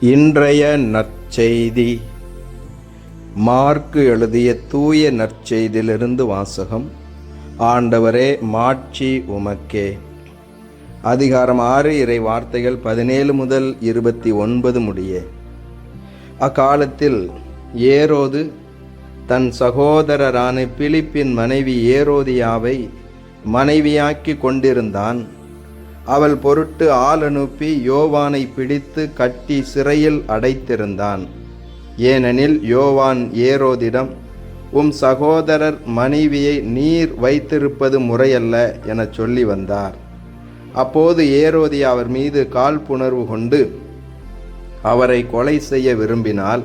இன்றைய நற்செய்தி. மார்க்கு எழுதிய தூய நற்செய்தியிலிருந்து வாசகம். ஆண்டவரே மாட்சி உமக்கே. அதிகாரம் ஆறு இறை வார்த்தைகள் பதினேழு முதல் இருபத்தி ஒன்பது முடிய. அக்காலத்தில் ஏரோது தன் சகோதரரான பிலிப்பின் மனைவி ஏரோதியாவை மனைவியாக்கி கொண்டிருந்தான். அவள் பொருட்டு ஆள் அனுப்பி யோவானை பிடித்து கட்டி சிறையில் அடைத்திருந்தான். ஏனெனில் யோவான் ஏரோதிடம் உம் சகோதரர் மனைவியை நீர் வைத்திருப்பது முறையல்ல எனச் சொல்லி வந்தார். அப்போது ஏரோதி அவர் மீது காழ்ப்புணர்வு கொண்டு அவரை கொலை செய்ய விரும்பினாள்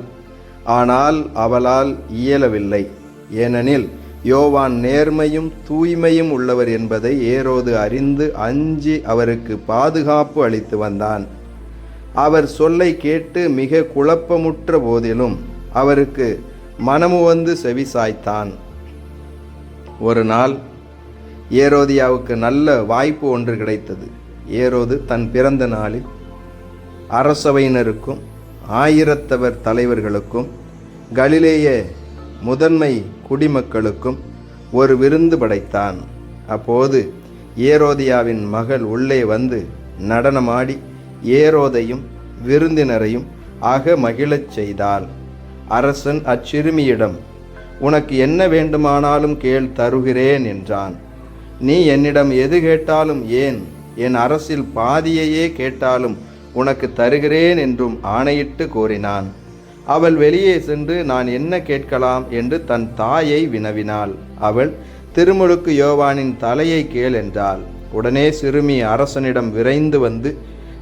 ஆனால் அவளால் இயலவில்லை. ஏனெனில் யோவான் நேர்மையும் தூய்மையும் உள்ளவர் என்பதை ஏரோது அறிந்து அஞ்சி அவருக்கு பாதுகாப்பு அளித்து வந்தான். அவர் சொல்லை கேட்டு மிக குழப்பமுற்ற போதிலும் அவருக்கு மனமு வந்து செவிசாய்த்தான் ஒரு நாள் ஏரோதியாவுக்கு நல்ல வாய்ப்பு ஒன்று கிடைத்தது. ஏரோது தன் பிறந்த நாளில் அரசவையினருக்கும் ஆயிரத்தவர் தலைவர்களுக்கும் கலிலேய முதன்மை குடிமக்களுக்கும் ஒரு விருந்து படைத்தான். அப்போது ஏரோதியாவின் மகள் உள்ளே வந்து நடனமாடி ஏரோதையும் விருந்தினரையும் அக மகிழச் செய்தாள். அரசன் அச்சிறுமியிடம் உனக்கு என்ன வேண்டுமானாலும் கேள் தருகிறேன் என்றான். நீ என்னிடம் எது கேட்டாலும் ஏன் என் அரசில் பாதியையே கேட்டாலும் உனக்கு தருகிறேன் என்றும் ஆணையிட்டு கோரினான் அவள் வெளியே சென்று நான் என்ன கேட்கலாம் என்று தன் தாயை வினவினாள். அவள் திருமுழுக்கு யோவானின் தலையை கேள் என்றாள். உடனே சிறுமி அரசனிடம் விரைந்து வந்து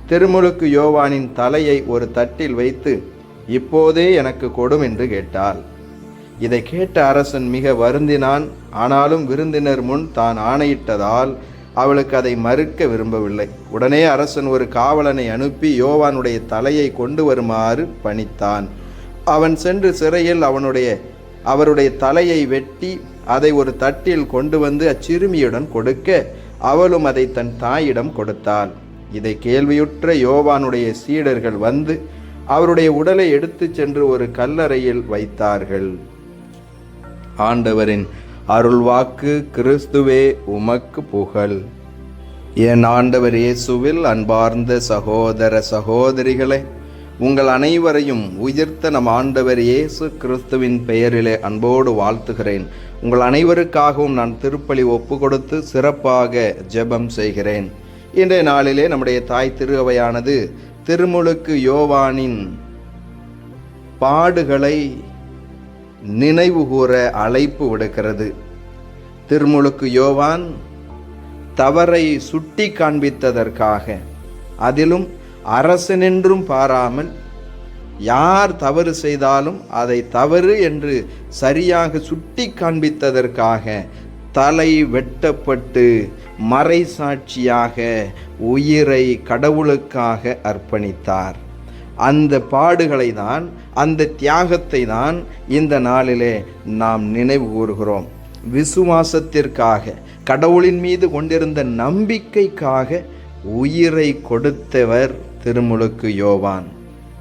திருமுழுக்கு யோவானின் தலையை ஒரு தட்டில் வைத்து இப்போதே எனக்கு கொடும் என்று கேட்டாள். இதை கேட்ட அரசன் மிக வருந்தினான். ஆனாலும் விருந்தினர் முன் தான் ஆணையிட்டதால் அவளுக்கு அதை மறுக்க விரும்பவில்லை. உடனே அரசன் ஒரு காவலனை அனுப்பி யோவானுடைய தலையை கொண்டு வருமாறு பணித்தான். அவன் சென்று சிறையில் அவனுடைய அவருடைய தலையை வெட்டி அதை ஒரு தட்டில் கொண்டு வந்து அச்சிறுமியுடன் கொடுக்க அவளும் அதை தன் தாயிடம் கொடுத்தாள். இதை கேள்வியுற்ற யோவானுடைய சீடர்கள் வந்து அவருடைய உடலை எடுத்துச் சென்று ஒரு கல்லறையில் வைத்தார்கள். ஆண்டவரின் அருள்வாக்கு கிறிஸ்துவே உமக்கு புகழ். என் ஆண்டவர் இயேசுவில் அன்பார்ந்த சகோதர சகோதரிகளை உங்கள் அனைவரையும் உயிர்த்த நம் ஆண்டவர் இயேசு கிறிஸ்துவின் பெயரிலே அன்போடு வாழ்த்துகிறேன். உங்கள் அனைவருக்காகவும் நான் திருப்பலி ஒப்பு கொடுத்து சிறப்பாக ஜெபம் செய்கிறேன். இன்றைய நாளிலே நம்முடைய தாய் திருவையானது திருமுழுக்கு யோவானின் பாடுகளை நினைவுகூற அழைப்பு விடுக்கிறது. திருமுழுக்கு யோவான் தவறை சுட்டி காண்பித்ததற்காக அதிலும் அரசனென்றும் பாராமல் யார் தவறு செய்தாலும் அதை தவறு என்று சரியாக சுட்டி காண்பித்ததற்காக தலை வெட்டப்பட்டு மறைசாட்சியாக உயிரை கடவுளுக்காக அர்ப்பணித்தார். அந்த பாடுகளை தான் அந்த தியாகத்தை தான் இந்த நாளிலே நாம் நினைவு கூறுகிறோம். விசுவாசத்திற்காக கடவுளின் மீது கொண்டிருந்த நம்பிக்கைக்காக உயிரை கொடுத்தவர் திருமுழுக்கு யோவான்.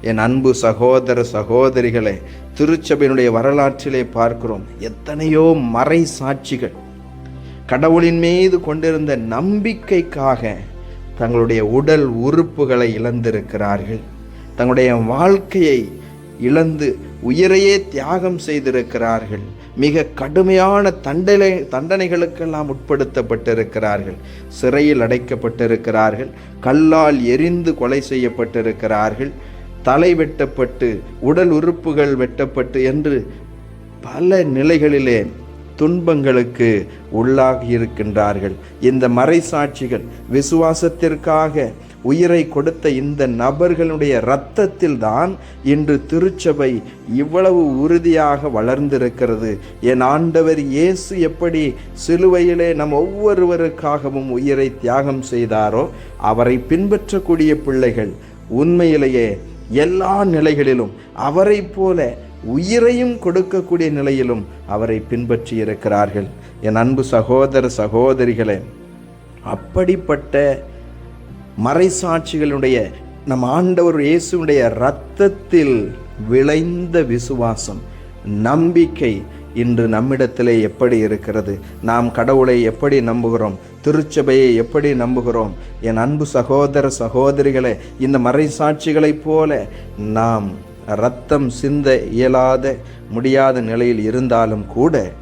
என் அன்பு சகோதர சகோதரிகளை திருச்சபையினுடைய வரலாற்றிலே பார்க்கிறோம் எத்தனையோ மறை சாட்சிகள். கடவுளின் மீது கொண்டிருந்த நம்பிக்கைக்காக தங்களுடைய உடல் உறுப்புகளை இழந்திருக்கிறார்கள். தங்களுடைய வாழ்க்கையை இழந்து உயிரையே தியாகம் செய்திருக்கிறார்கள். மிக கடுமையான தண்டனை தண்டனைகளுக்கெல்லாம் உட்படுத்தப்பட்டிருக்கிறார்கள். சிறையில் அடைக்கப்பட்டிருக்கிறார்கள். கல்லால் எரிந்து கொலை செய்யப்பட்டிருக்கிறார்கள். தலை வெட்டப்பட்டு உடல் உறுப்புகள் வெட்டப்பட்டு என்று பல நிலைகளிலே துன்பங்களுக்கு உள்ளாகி இருக்கின்றார்கள் இந்த மறைசாட்சிகள் விசுவாசத்திற்காக உயிரை கொடுத்த இந்த நபர்களுடைய இரத்தத்தில் தான் இன்று திருச்சபை இவ்வளவு உறுதியாக வளர்ந்திருக்கிறது. என் ஆண்டவர் இயேசு எப்படி சிலுவையிலே நம் ஒவ்வொருவருக்காகவும் உயிரை தியாகம் செய்தாரோ அவரை பின்பற்றக்கூடிய பிள்ளைகள் உண்மையிலேயே எல்லா நிலைகளிலும் அவரை போல உயிரையும் கொடுக்கக்கூடிய நிலையிலும் அவரை பின்பற்றி இருக்கிறார்கள். என் அன்பு சகோதர சகோதரிகளே அப்படிப்பட்ட மறைசாட்சிகளுடைய நம் ஆண்டவர் இயேசுடைய இரத்தத்தில் விளைந்த விசுவாசம் நம்பிக்கை இன்று நம்மிடத்திலே எப்படி இருக்கிறது? நாம் கடவுளை எப்படி நம்புகிறோம்? திருச்சபையை எப்படி நம்புகிறோம்? என் அன்பு சகோதர சகோதரிகளே இந்த மறைசாட்சிகளைப் போல நாம் ரத்தம் சிந்த இயலாத முடியாத நிலையில் இருந்தாலும் கூட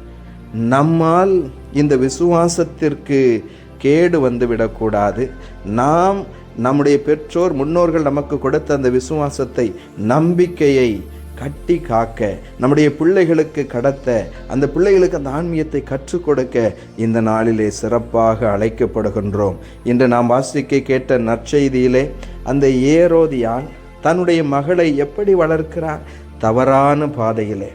நம்மால் இந்த விசுவாசத்திற்கு கேடு வந்துவிடக்கூடாது நாம் நம்முடைய பெற்றோர் முன்னோர்கள் நமக்கு கொடுத்த அந்த விசுவாசத்தை நம்பிக்கையை கட்டி காக்க நம்முடைய பிள்ளைகளுக்கு கடத்த அந்த பிள்ளைகளுக்கு அந்த ஆன்மீகத்தை கற்றுக் கொடுக்க இந்த நாளிலே சிறப்பாக அழைக்கப்படுகின்றோம். இன்று நாம் வாசிக்க கேட்ட நற்செய்தியிலே அந்த ஏரோதியால் தன்னுடைய மகளை எப்படி வளர்க்கிறார் தவறான பாதையிலே.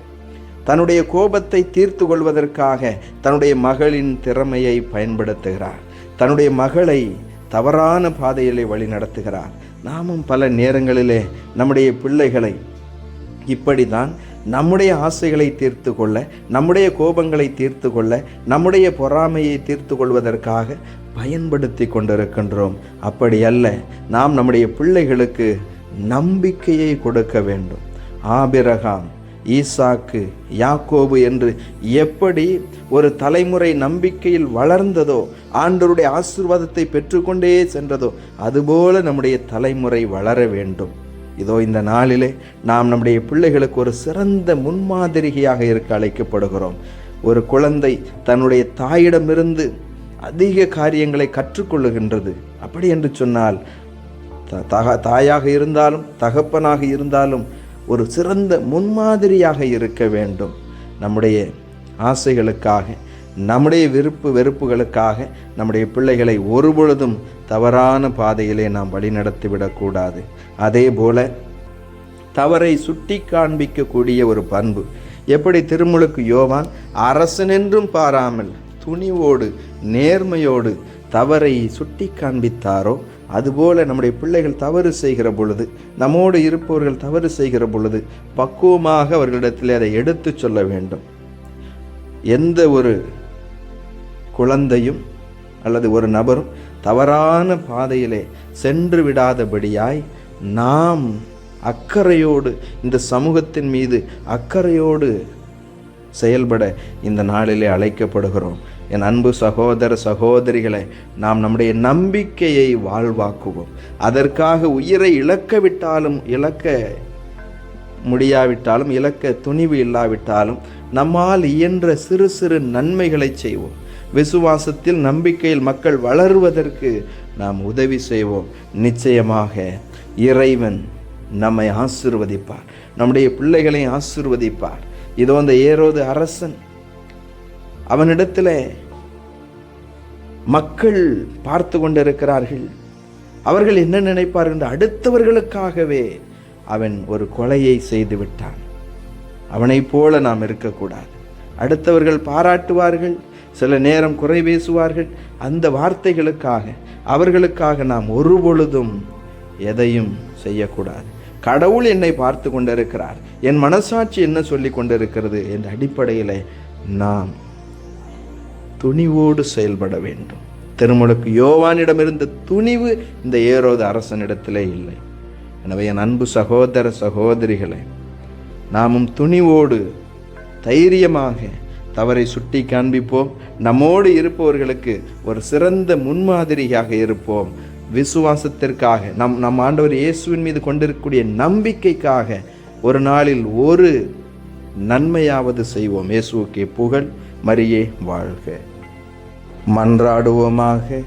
தன்னுடைய கோபத்தை தீர்த்து கொள்வதற்காக தன்னுடைய மகளின் திறமையை பயன்படுத்துகிறார் தன்னுடைய மகளை தவறான பாதையிலே வழி நடத்துகிறார். நாமும் பல நேரங்களிலே நம்முடைய பிள்ளைகளை இப்படிதான் நம்முடைய ஆசைகளை தீர்த்து கொள்ள நம்முடைய கோபங்களை தீர்த்து கொள்ள நம்முடைய பொறாமையை தீர்த்து கொள்வதற்காக பயன்படுத்தி கொண்டிருக்கின்றோம். அப்படி அல்ல நாம் நம்முடைய பிள்ளைகளுக்கு நம்பிக்கையை கொடுக்க வேண்டும். ஆபிரகாம் ஈசாக்கு யாக்கோபு என்று எப்படி ஒரு தலைமுறை நம்பிக்கையில் வளர்ந்ததோ ஆண்டவருடைய ஆசீர்வாதத்தை பெற்றுக்கொண்டே சென்றதோ அதுபோல நம்முடைய தலைமுறை வளர வேண்டும். இதோ இந்த நாளிலே நாம் நம்முடைய பிள்ளைகளுக்கு ஒரு சிறந்த முன்மாதிரியாக இருக்க அழைக்கப்படுகிறோம். ஒரு குழந்தை தன்னுடைய தாயிடமிருந்து அதிக காரியங்களை கற்றுக்கொள்ளுகின்றது. அப்படி என்று சொன்னால் த- தாயாக இருந்தாலும் தகப்பனாக இருந்தாலும் ஒரு சிறந்த முன்மாதிரியாக இருக்க வேண்டும். நம்முடைய ஆசைகளுக்காக நம்முடைய விருப்பு வெறுப்புகளுக்காக நம்முடைய பிள்ளைகளை ஒருபொழுதும் தவறான பாதையிலே நாம் வழிநடத்திவிடக்கூடாது. அதே போல தவறை சுட்டி காண்பிக்கக்கூடிய ஒரு பண்பு. எப்படி திருமுழுக்கு யோவான் அரசனென்றும் பாராமல் துணிவோடு நேர்மையோடு தவறை சுட்டி காண்பித்தாரோ அதுபோல நம்முடைய பிள்ளைகள் தவறு செய்கிற பொழுது நம்மோடு இருப்பவர்கள் தவறு செய்கிற பொழுது பக்குவமாக அவர்களிடத்தில் அதை எடுத்துச் சொல்ல வேண்டும். எந்த ஒரு குழந்தையும் அல்லது ஒரு நபரும் தவறான பாதையிலே சென்று விடாதபடியாய் நாம் அக்கறையோடு இந்த சமூகத்தின் மீது அக்கறையோடு செயல்பட இந்த நாளிலே அழைக்கப்படுகிறோம். என் அன்பு சகோதர சகோதரிகளை நாம் நம்முடைய நம்பிக்கையை வாழ்வாக்குவோம். அதற்காக உயிரை இழக்க விட்டாலும் இழக்க முடியாவிட்டாலும் இழக்க துணிவு இல்லாவிட்டாலும் நம்மால் இயன்ற சிறு சிறு நன்மைகளை செய்வோம். விசுவாசத்தில் நம்பிக்கையில் மக்கள் வளருவதற்கு நாம் உதவி செய்வோம். நிச்சயமாக இறைவன் நம்மை ஆசிர்வதிப்பார். நம்முடைய பிள்ளைகளை ஆசிர்வதிப்பார். இதோ அந்த ஏரோது அரசன் அவனிடத்தில் மக்கள் பார்த்து கொண்டிருக்கிறார்கள். அவர்கள் என்ன நினைப்பார்கள் என்று அடுத்தவர்களுக்காகவே அவன் ஒரு கொலையை செய்து விட்டான். அவனைப் போல நாம் இருக்கக்கூடாது. அடுத்தவர்கள் பாராட்டுவார்கள் சில நேரம் குறை பேசுவார்கள். அந்த வார்த்தைகளுக்காக அவர்களுக்காக நாம் ஒருபொழுதும் எதையும் செய்யக்கூடாது. கடவுள் என்னை பார்த்து கொண்டிருக்கிறார். என் மனசாட்சி என்ன சொல்லி கொண்டிருக்கிறது என்ற அடிப்படையில் நாம் துணிவோடு செயல்பட வேண்டும். திருமுழுக்கு யோவானிடமிருந்த துணிவு இந்த ஏரோது அரசனிடத்திலே இல்லை. எனவே என் அன்பு சகோதர சகோதரிகளே நாமும் துணிவோடு தைரியமாக தவறை சுட்டி காண்பிப்போம். நம்மோடு இருப்பவர்களுக்கு ஒரு சிறந்த முன்மாதிரியாக இருப்போம். விசுவாசத்திற்காக நம் நம் ஆண்டவர் இயேசுவின் மீது கொண்டிருக்கக்கூடிய நம்பிக்கைக்காக ஒரு நாளில் ஒரு நன்மையாவது செய்வோம். இயேசுவுக்கே புகழ். மரியே வாழ்க. மன்றாடுவோமாக.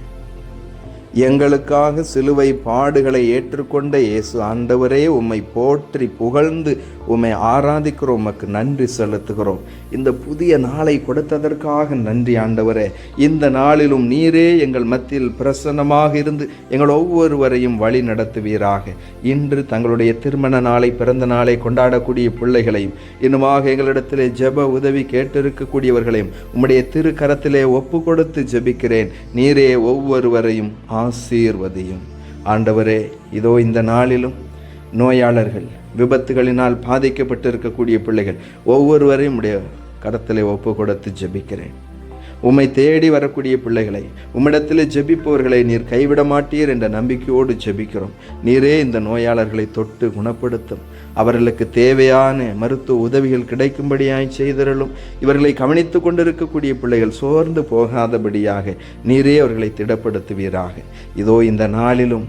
எங்களுக்காக சிலுவை பாடுகளை ஏற்றுக்கொண்ட இயேசு ஆண்டவரே உம்மை போற்றி புகழ்ந்து உம்மை ஆராதிக்கிறோம் உமக்கு நன்றி செலுத்துகிறோம். இந்த புதிய நாளை கொடுத்ததற்காக நன்றி ஆண்டவரே. இந்த நாளிலும் நீரே எங்கள் மத்தியில் பிரசன்னமாக இருந்து எங்கள் ஒவ்வொருவரையும் வழி நடத்துவீராக. இன்று தங்களுடைய திருமண நாளை பிறந்த நாளை கொண்டாடக்கூடிய பிள்ளைகளையும் இன்னுமாக எங்களிடத்திலே ஜெப உதவி கேட்டிருக்கக்கூடியவர்களையும் உம்முடைய திரு கரத்திலே ஒப்பு கொடுத்து ஜெபிக்கிறேன். நீரே ஒவ்வொருவரையும் ஆ ஆசீர்வதியும். ஆண்டவரே இதோ இந்த நாளிலும் நோயாளர்கள் விபத்துகளினால் பாதிக்கப்பட்டு இருக்கக்கூடிய பிள்ளைகள் ஒவ்வொருவரையும் உடைய கடத்தலை ஒப்பு கொடுத்து ஜெபிக்கிறேன். உம்மை தேடி வரக்கூடிய பிள்ளைகளை உம்மிடத்தில் ஜெபிப்பவர்களை நீர் கைவிட மாட்டீர் என்ற நம்பிக்கையோடு ஜெபிக்கிறோம். நீரே இந்த நோயாளர்களை தொட்டு குணப்படுத்தும். அவர்களுக்கு தேவையான மருத்துவ உதவிகள் கிடைக்கும்படியாய் செய்தருளும். இவர்களை கவனித்து கொண்டிருக்கக்கூடிய பிள்ளைகள் சோர்ந்து போகாதபடியாக நீரே அவர்களை திடப்படுத்துவீராக. இதோ இந்த நாளிலும்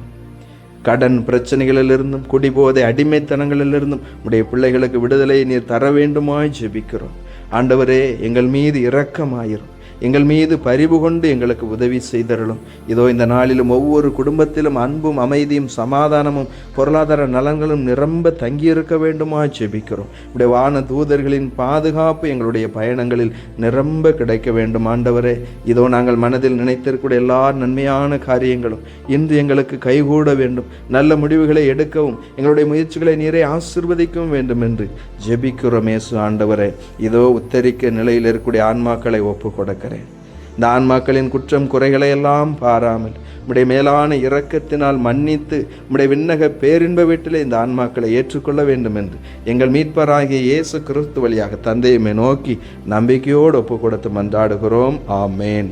கடன் பிரச்சனைகளிலிருந்தும் குடிபோதை அடிமைத்தனங்களிலிருந்தும் உடைய பிள்ளைகளுக்கு விடுதலை நீர் தர வேண்டுமாய் ஜெபிக்கிறோம். ஆண்டவரே எங்கள் மீது இரக்கமாயிரும். எங்கள் மீது பரிவு கொண்டு எங்களுக்கு உதவி செய்தருளும். இதோ இந்த நாளிலும் ஒவ்வொரு குடும்பத்திலும் அன்பும் அமைதியும் சமாதானமும் பொருளாதார நலன்களும் நிரம்ப தங்கியிருக்க வேண்டுமா ஜெபிக்கிறோம் இப்படி வான தூதர்களின் பாதுகாப்பு எங்களுடைய பயணங்களில் நிரம்ப கிடைக்க வேண்டும். ஆண்டவரே இதோ நாங்கள் மனதில் நினைத்திருக்கூடிய எல்லா நன்மையான காரியங்களும் இன்று எங்களுக்கு கைகூட வேண்டும். நல்ல முடிவுகளை எடுக்கவும் எங்களுடைய முயற்சிகளை நீரை ஆசிர்வதிக்கவும் வேண்டும் என்று ஜெபிக்கிறோம். ஏசு ஆண்டவரே இதோ உத்தரிக்க நிலையில் இருக்கக்கூடிய ஆன்மாக்களை ஒப்பு பார்க்கிறேன் இந்த ஆன்மாக்களின் குற்றம் குறைகளை எல்லாம் பாராமல் உம்முடைய மேலான இரக்கத்தினால் மன்னித்து உம்முடைய விண்ணக பேரின்ப வீட்டிலே இந்த ஆன்மாக்களை ஏற்றுக்கொள்ள வேண்டும் என்று எங்கள் மீட்பராகிய இயேசு கிறிஸ்து வழியாக தந்தையுமே நோக்கி நம்பிக்கையோடு ஒப்பு கொடுத்து மன்றாடுகிறோம். ஆமேன்.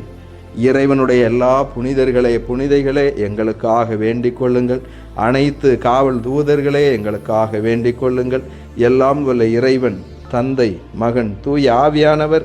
இறைவனுடைய எல்லா புனிதர்களே புனிதைகளே எங்களுக்காக வேண்டிக் கொள்ளுங்கள். அனைத்து காவல் தூதர்களே எங்களுக்காக வேண்டிக் கொள்ளுங்கள். எல்லாம் வல்ல இறைவன் தந்தை மகன் தூய ஆவியானவர்